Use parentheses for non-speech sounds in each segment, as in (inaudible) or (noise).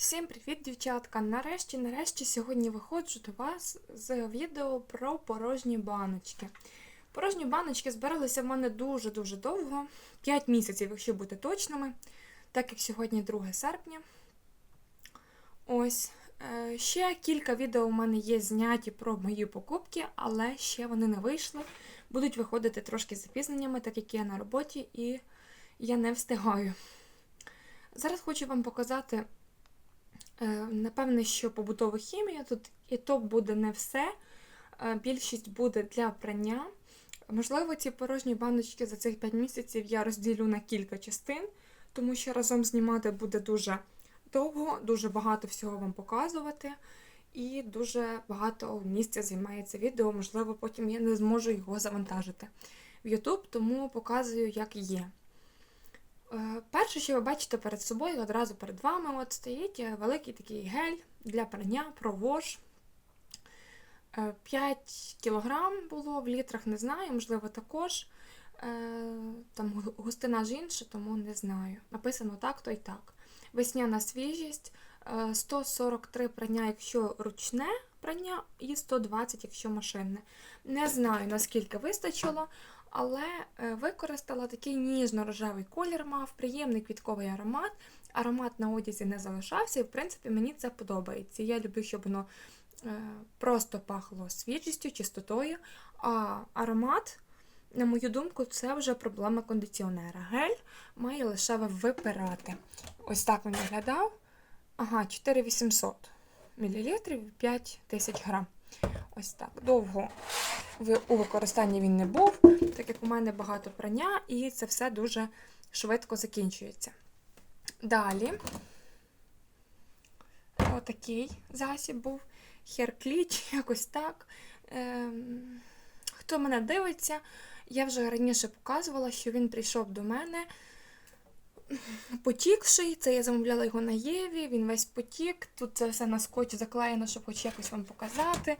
Всім привіт, дівчатка! Нарешті, нарешті, сьогодні виходжу до вас з відео про порожні баночки. Порожні баночки збиралися в мене дуже-дуже довго, 5 місяців, якщо бути точними, так як сьогодні 2 серпня. Ось. Е, Ще кілька відео у мене є зняті про мої покупки, але ще вони не вийшли. Будуть виходити трошки запізненнями, так як я на роботі і я не встигаю. Зараз хочу вам показати. Е, Напевне, що побутова хімія тут і то буде не все. Е, Більшість буде для прання. Можливо, ці порожні баночки за цих 5 місяців я розділю на кілька частин, тому що разом знімати буде дуже довго, дуже багато всього вам показувати. І дуже багато місця займає це відео. Можливо, потім я не зможу його завантажити в YouTube, тому показую, як є. Е, Перше, що ви бачите перед собою, одразу перед вами, от стоїть е, великий такий гель для прання, провож. 5 кілограм було в літрах, не знаю, можливо, також. Е, Там густина ж інша, тому не знаю. Написано так, то й так. Весняна свіжість, е, 143 прання, якщо ручне прання, і 120, якщо машинне. Не знаю, наскільки вистачило, але е, використала такий ніжно-рожевий колір, мав приємний квітковий аромат. Аромат на одязі не залишався, і в принципі мені це подобається. Я люблю, щоб воно е, просто пахло свіжістю, чистотою. А аромат, на мою думку, це вже проблема кондиціонера. Гель має лише випирати. Ось так він виглядав. Ага, 4800 мл, 5 тисяч грам. Ось так. Довго у використанні він не був, так як у мене багато прання, і це все дуже швидко закінчується. Далі отакий засіб був Херкліч, (laughs) якось так. Ем, хто мене дивиться, я вже раніше показувала, що він прийшов до мене потікший. Це я замовляла його на Єві, він весь потік. Тут це все на скотч заклеєно, щоб хоч якось вам показати.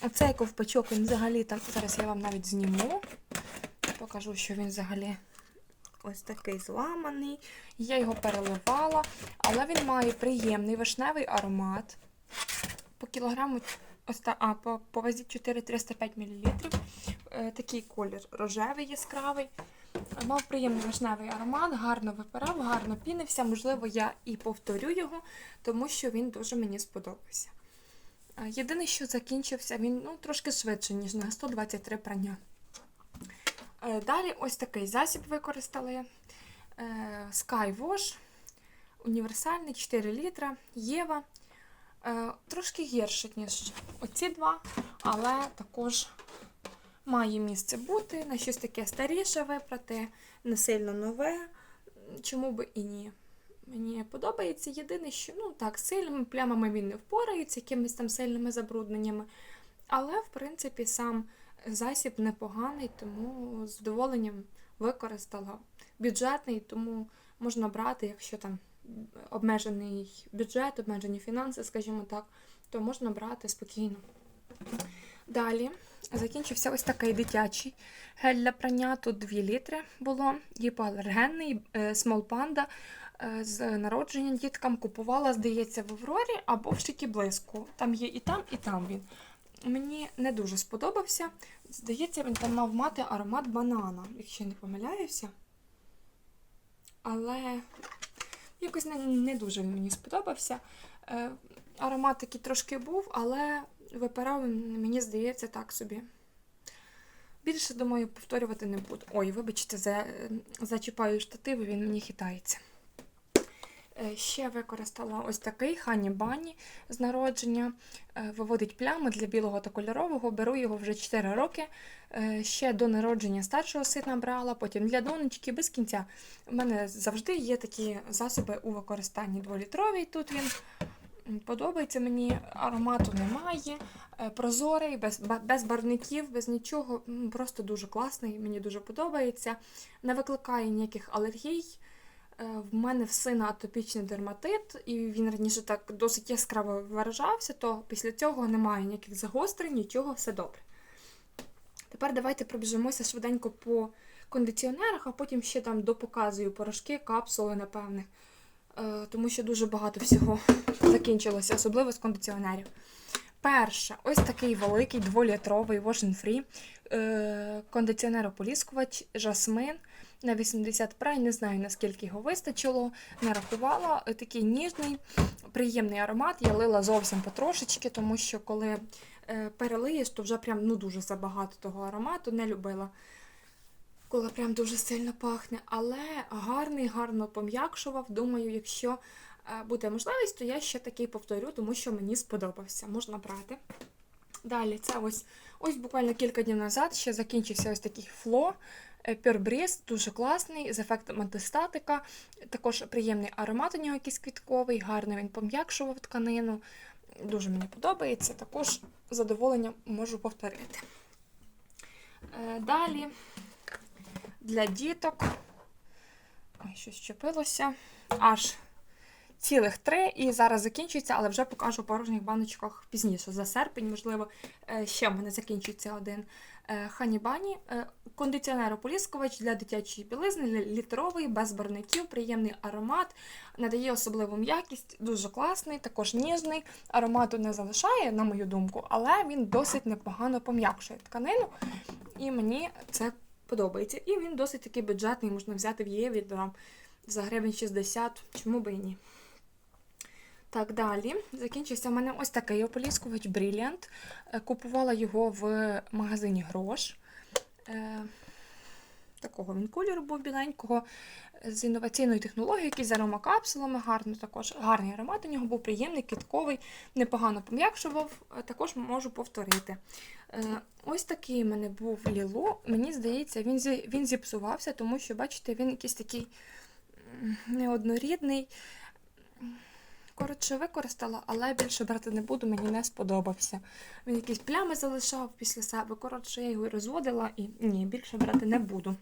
А цей ковпачок, він взагалі там. Зараз я вам навіть зніму. Покажу, що він взагалі ось такий зламаний. Я його переливала, але він має приємний вишневий аромат. По кілограму, ось та, а, по, по вазі 4305 мл. Е, такий колір рожевий яскравий. Мав приємний вишневий аромат, гарно випирав, гарно пінився. Можливо, я і повторю його, тому що він дуже мені сподобався. Єдине, що закінчився, він ну, трошки швидше, ніж на 123 прання. Е, Далі ось такий засіб використали. Е, Skywash. Універсальний 4 літра. Єва. Е, Трошки гірше, ніж оці два, але також має місце бути. На щось таке старіше випрати, не сильно нове. Чому би і ні. Мені подобається. Єдине, що ну так, сильними плямами він не впорається, якимись там сильними забрудненнями. Але, в принципі, сам засіб непоганий, тому з задоволенням використала. Бюджетний, тому можна брати, якщо там обмежений бюджет, обмежені фінанси, скажімо так, то можна брати спокійно. Далі закінчився ось такий дитячий гель для прання. Тут 2 літри було, гіпоалергенний, е, Small Panda з народження діткам купувала, здається, в Аврорі або в Шикі Блиску. Там є і там, і там він. Мені не дуже сподобався. Здається, він там мав мати аромат банана, якщо не помиляюся. Але якось не, дуже він мені сподобався. Е, аромат такий трошки був, але випирав мені здається, так собі. Більше, думаю, повторювати не буду. Ой, вибачте, за, зачіпаю штатив, він мені хитається. Е, Ще використала ось такий Хані Бані з народження. Е, Виводить плями для білого та кольорового. Беру його вже 4 роки. Е, Ще до народження старшого сина брала, потім для донечки без кінця. У мене завжди є такі засоби у використанні 2-літровий. Тут він подобається мені, аромату немає. Прозорий, без, без барвників, без нічого. Просто дуже класний, мені дуже подобається. Не викликає ніяких алергій. Е, В мене в сина атопічний дерматит, і він раніше так досить яскраво виражався, то після цього немає ніяких загострень, нічого, все добре. Тепер давайте пробіжимося швиденько по кондиціонерах, а потім ще там допоказую порошки, капсули, напевне. е, тому що дуже багато всього закінчилося, особливо з кондиціонерів. Перше, ось такий великий дволітровий Wash Free е, кондиціонер-ополіскувач Жасмин на 80 прай. Не знаю наскільки його вистачило. Не рахувала. Е, Такий ніжний, приємний аромат. Я лила зовсім потрошечки, тому що коли е, перелиєш, то вже прям ну, дуже забагато того аромату. Не любила. Коли прям дуже сильно пахне, але гарний, гарно пом'якшував. Думаю, якщо е, буде можливість, то я ще такий повторю, тому що мені сподобався. Можна брати. Далі, це ось ось буквально кілька днів назад ще закінчився ось такий фло. Е, Breeze, дуже класний, з ефектом антистатика. Також приємний аромат у нього якийсь квітковий, гарно він пом'якшував тканину. Дуже мені подобається. Також з задоволенням можу повторити. Е, Далі для діток. Ой, щось чепилося. Аж цілих три. І зараз закінчується, але вже покажу в порожніх баночках пізніше. За серпень, можливо, е, ще в мене закінчується один. Ханібані, кондиціонер-ополіскувач для дитячої білизни, літровий, без барників, приємний аромат, надає особливу м'якість, дуже класний, також ніжний. Аромату не залишає, на мою думку, але він досить непогано пом'якшує тканину. І мені це подобається. І він досить такий бюджетний, можна взяти в Єві за гривень 60, чому би і ні. Так, далі закінчився в мене ось такий ополіскувач Brilliant. Е, Купувала його в магазині Грош. Е, Такого він кольору був біленького, з інноваційною технологією, якийсь з аромакапсулами, гарно також гарний аромат у нього був приємний, квітковий, непогано пом'якшував, е, також можу повторити. Ось такий в мене був ліло. Мені здається, він, він зіпсувався, тому що, бачите, він якийсь такий неоднорідний. Коротше, використала, але більше брати не буду, мені не сподобався. Він якісь плями залишав після себе. Коротше, я його розводила і ні, більше брати не буду.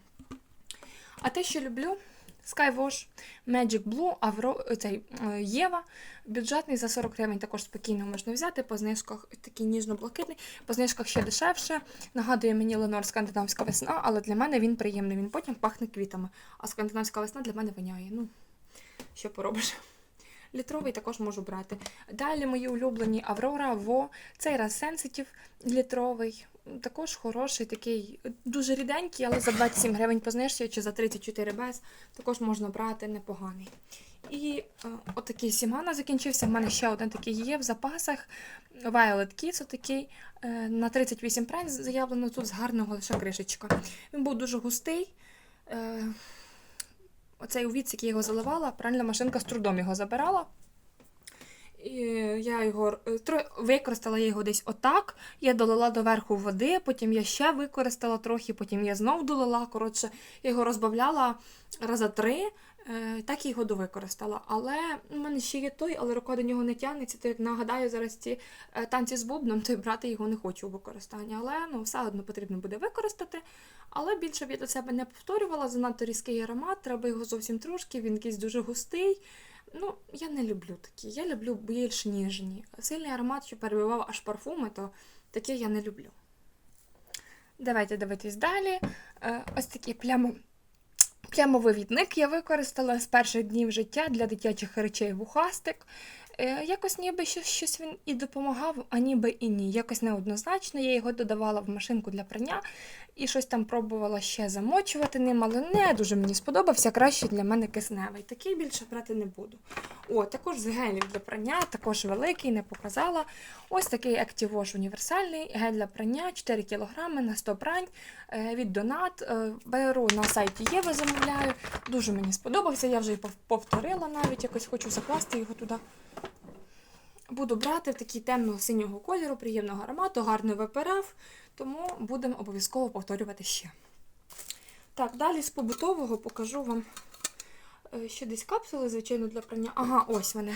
А те, що люблю, Skywash, Magic Blue, Авро, цей, е, Єва. Бюджетний за 40 гривень також спокійно можна взяти. По знижках такий ніжно-блакитний, по знижках ще дешевше. Нагадує мені Ленор скандинавська весна, але для мене він приємний. Він потім пахне квітами. А скандинавська весна для мене воняє. Ну, що поробиш. Літровий також можу брати. Далі мої улюблені Аврора, Во, цей раз Sensitive літровий. Також хороший, такий дуже ріденький, але за 27 гривень по знижці чи за 34 без також можна брати непоганий. І е, отакий Сімана закінчився. У мене ще один такий є в запасах. Violet Kiss отакий е, на 38 прайс заявлено тут з гарного лише кришечка. Він був дуже густий. Е, оцей увіць, який його заливала, пральна машинка з трудом його забирала. І я його е, використала його десь отак. Я долила доверху води, потім я ще використала трохи, потім я знов долила. Коротше, я його розбавляла раза три, так я його довикористала. Але у мене ще є той, але рука до нього не тягнеться. То як нагадаю зараз ці е, танці з бубном, то й брати його не хочу у використання. Але ну, все одно потрібно буде використати. Але більше б я до себе не повторювала, занадто різкий аромат, треба його зовсім трошки, він якийсь дуже густий. Ну, я не люблю такі. Я люблю більш ніжні. Сильний аромат, що перебивав аж парфуми, то таке я не люблю. Давайте дивитись далі. Е, Ось такий плямо... плямовивідник я використала з перших днів життя для дитячих речей вухастик. Е, Якось ніби щось, він і допомагав, а ніби і ні. Якось неоднозначно. Я його додавала в машинку для прання і щось там пробувала ще замочувати ним, але не дуже мені сподобався. Краще для мене кисневий. Такий більше брати не буду. О, також з гелів для прання, також великий, не показала. Ось такий Active Wash універсальний гель для прання 4 кг на 100 прань е, від Донат. Е, Беру на сайті Єви, замовляю. Дуже мені сподобався. Я вже і повторила навіть, якось хочу закласти його туди. Буду брати в такий темно-синього кольору, приємного аромату, гарно випирав, тому будемо обов'язково повторювати ще. Так, далі з побутового покажу вам е, ще десь капсули, звичайно, для прання. Ага, ось вони.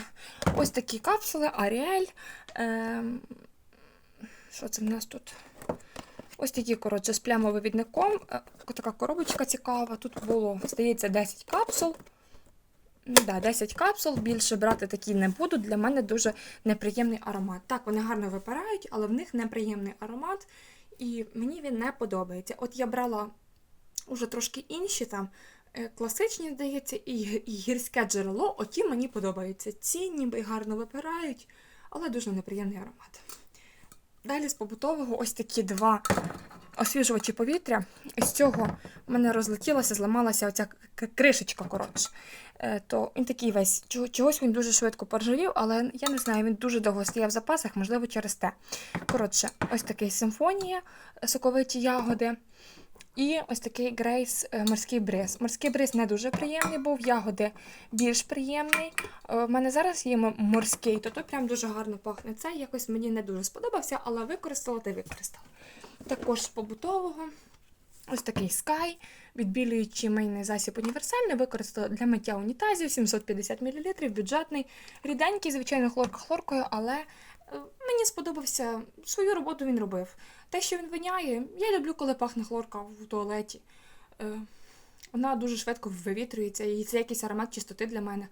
Ось такі капсули, Аріель. Ем, що це в нас тут? Ось такі, коротше, з плямовивідником. Е, Така коробочка цікава. Тут було, здається, 10 капсул. Ну Да, 10 капсул, більше брати такі не буду. Для мене дуже неприємний аромат. Так, вони гарно випирають, але в них неприємний аромат, і мені він не подобається. От я брала уже трошки інші там Е, Класичні, здається, і гірське джерело, оті мені подобаються. Ці ніби гарно випирають, але дуже неприємний аромат. Далі з побутового ось такі два освіжувачі повітря. З цього в мене розлетілася, зламалася оця кришечка, коротше. Е, То він такий весь. Чогось він дуже швидко поржавів, але я не знаю, він дуже довго стояв в запасах, можливо, через те. Коротше, ось такий симфонія, соковиті ягоди. І ось такий грейс е, морський бриз. Морський бриз не дуже приємний був, ягоди більш приємний. Е, В мене зараз є морський, то той прям дуже гарно пахне. Це якось мені не дуже сподобався, але використала та використала. Також з побутового ось такий Sky, відбілюючий мийний засіб універсальний, використала для миття унітазів 750 мл, бюджетний, ріденький, звичайно, хлорка хлоркою, але мені сподобався, свою роботу він робив. Те, що він виняє, я люблю, коли пахне хлорка в туалеті. Е, Вона дуже швидко вивітрюється, і це якийсь аромат чистоти для мене.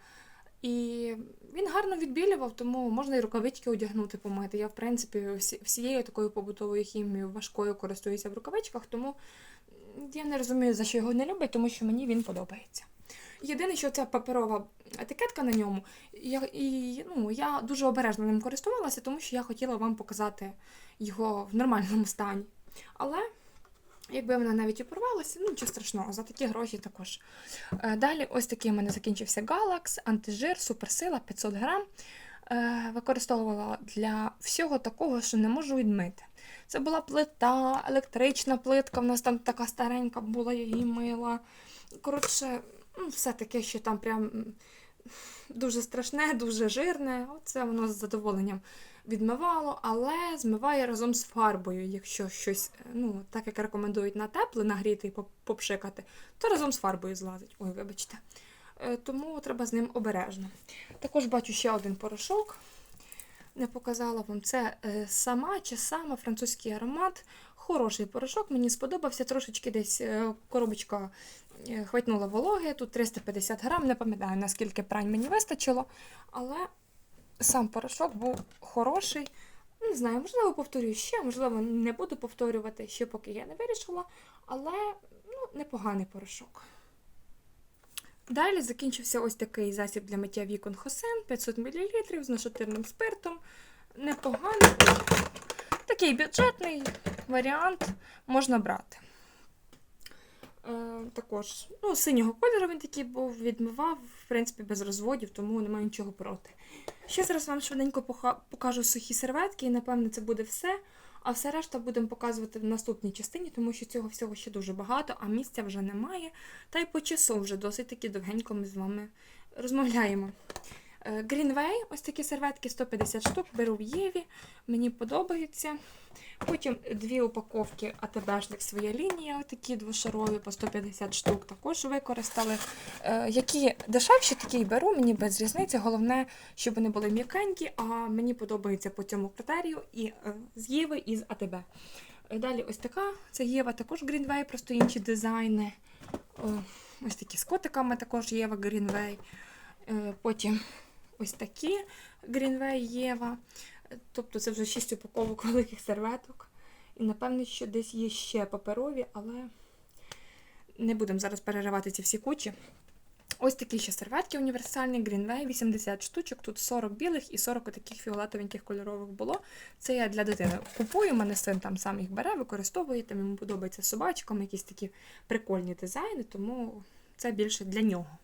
І він гарно відбілював, тому можна і рукавички одягнути, помити. Я, в принципі, всією такою побутовою хімією важкою користуюся в рукавичках, тому я не розумію, за що його не люблять, тому що мені він подобається. Єдине, що ця паперова етикетка на ньому, я, і, ну, я дуже обережно ним користувалася, тому що я хотіла вам показати його в нормальному стані. Але якби вона навіть і порвалася, ну нічого страшного, за такі гроші також. Е, Далі ось такий у мене закінчився Галакс, антижир, суперсила 500 грам. Е, Використовувала для всього такого, що не можу відмити. Це була плита, електрична плитка, в нас там така старенька була, я її мила. Коротше, ну, все таке, що там прям дуже страшне, дуже жирне. Оце воно з задоволенням відмивало, але змиває разом з фарбою, якщо щось, е, ну, так як рекомендують на тепле нагріти і попшикати, то разом з фарбою злазить. Ой, вибачте. Е, Тому треба з ним обережно. Також бачу ще один порошок. Не показала вам це е, сама чи сама французький аромат. Хороший порошок, мені сподобався. Трошечки десь коробочка хватнула вологи. Тут 350 грам, не пам'ятаю, наскільки прань мені вистачило. Але сам порошок був хороший. Не знаю, можливо, повторюю ще, можливо, не буду повторювати, ще поки я не вирішила, але ну, непоганий порошок. Далі закінчився ось такий засіб для миття вікон Хосен 500 мл з нашатирним спиртом. Непоганий. Такий бюджетний варіант можна брати. Е, також ну, синього кольору він такий був, відмивав, в принципі, без розводів, тому немає нічого проти. Ще зараз вам швиденько покажу сухі серветки, і напевно це буде все. А все решта будемо показувати в наступній частині, тому що цього всього ще дуже багато, а місця вже немає. Та й по часу вже досить таки довгенько ми з вами розмовляємо. Е, Greenway, ось такі серветки 150 штук, беру в Єві, мені подобаються. Потім дві упаковки АТБшник своя лінія, такі двошарові по 150 штук також використали. Е, які дешевші, такі беру, мені без різниці. Головне, щоб вони були м'якенькі, а мені подобається по цьому критерію і е, з Єви, і з АТБ. Е, Далі ось така, це Єва, також Greenway, просто інші дизайни. Ось такі з котиками також Єва Greenway. Е, Потім ось такі Greenway Єва. Тобто це вже 6 упаковок великих (laughs) серветок. І напевне, що десь є ще паперові, але не будемо зараз переривати ці всі кучі. Ось такі ще серветки універсальні Greenway, 80 штучок, тут 40 білих і 40 таких фіолетовеньких кольорових було. Це я для дитини купую, мене син там сам їх бере, використовує, там йому подобається собачкам, якісь такі прикольні дизайни, тому це більше для нього.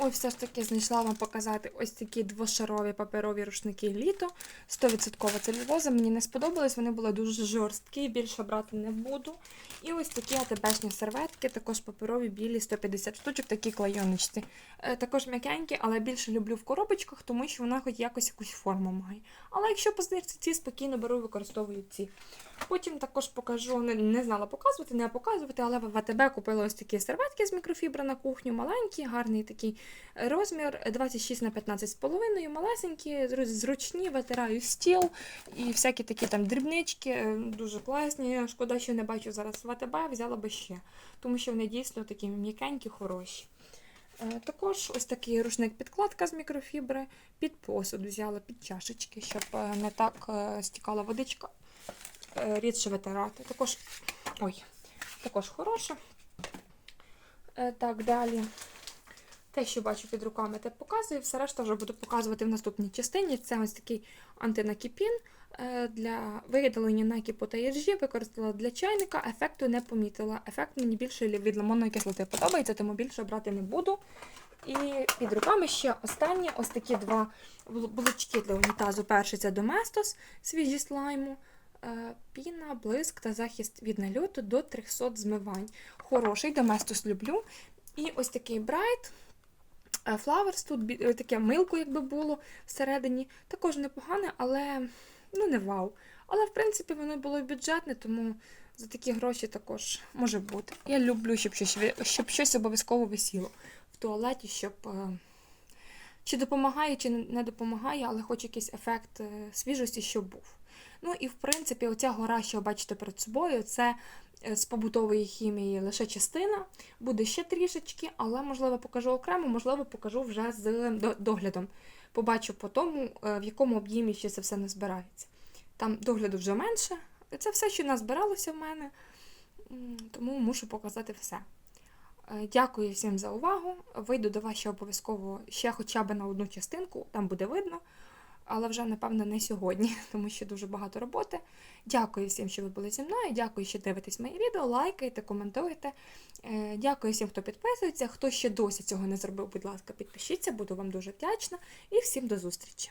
Ой, все ж таки знайшла вам показати ось такі двошарові паперові рушники літо. 100% целюлоза. Мені не сподобались, вони були дуже жорсткі, більше брати не буду. І ось такі АТБшні серветки, також паперові білі 150 штучок, такі клейоночці. Е, також м'якенькі, але більше люблю в коробочках, тому що вона хоч якось якусь форму має. Але якщо по знижці ці спокійно беру, і використовую ці. Потім також покажу, не, не знала показувати, не показувати, але в АТБ купила ось такі серветки з мікрофібри на кухню, маленькі, гарний такий розмір 26 на 15 з половиною, малесенькі, зручні, витираю стіл і всякі такі там дрібнички, е, дуже класні. Шкода, що не бачу зараз в АТБ, взяла би ще, тому що вони дійсно такі м'якенькі, хороші. Е, Також ось такий рушник-підкладка з мікрофібри, під посуд взяла, під чашечки, щоб е, не так е, стікала водичка, е, рідше витирати. Також, ой, також хороша. Е, Так, далі. Те, що бачу під руками, те показую. Все решта вже буду показувати в наступній частині. Це ось такий антинакіпін е, для видалення накіпу та іржі. Використала для чайника, ефекту не помітила. Ефект мені більше від лимонної кислоти подобається, тому більше брати не буду. І під руками ще останні ось такі два булочки для унітазу. Перший це Domestos, свіжі слайму. Е, Піна, блиск та захист від нальоту до 300 змивань. Хороший, Domestos люблю. І ось такий Bright е, Flowers, тут бі- е, таке милко, якби було всередині. Також непогане, але ну не вау. Але в принципі воно було бюджетне, тому за такі гроші також може бути. Я люблю, щоб щось, щоб щось обов'язково висіло в туалеті, щоб е, чи допомагає, чи не допомагає, але хоч якийсь ефект е, свіжості, щоб був. Ну і в принципі, оця гора, що бачите перед собою, це е, з побутової хімії лише частина. Буде ще трішечки, але можливо покажу окремо, можливо, покажу вже з доглядом. Побачу по тому, е, в якому об'ємі ще це все не збирається. Там догляду вже менше. Це все, що назбиралося в мене, тому мушу показати все. Е, Дякую всім за увагу. Вийду до вас ще обов'язково ще хоча б на одну частинку, там буде видно. Але вже, напевно, не сьогодні, (laughs) тому що дуже багато роботи. Дякую всім, що ви були зі мною. Дякую, що дивитесь мої відео, лайкайте, коментуйте. Е, Дякую всім, хто підписується. Хто ще досі цього не зробив, будь ласка, підпишіться, буду вам дуже вдячна. І всім до зустрічі!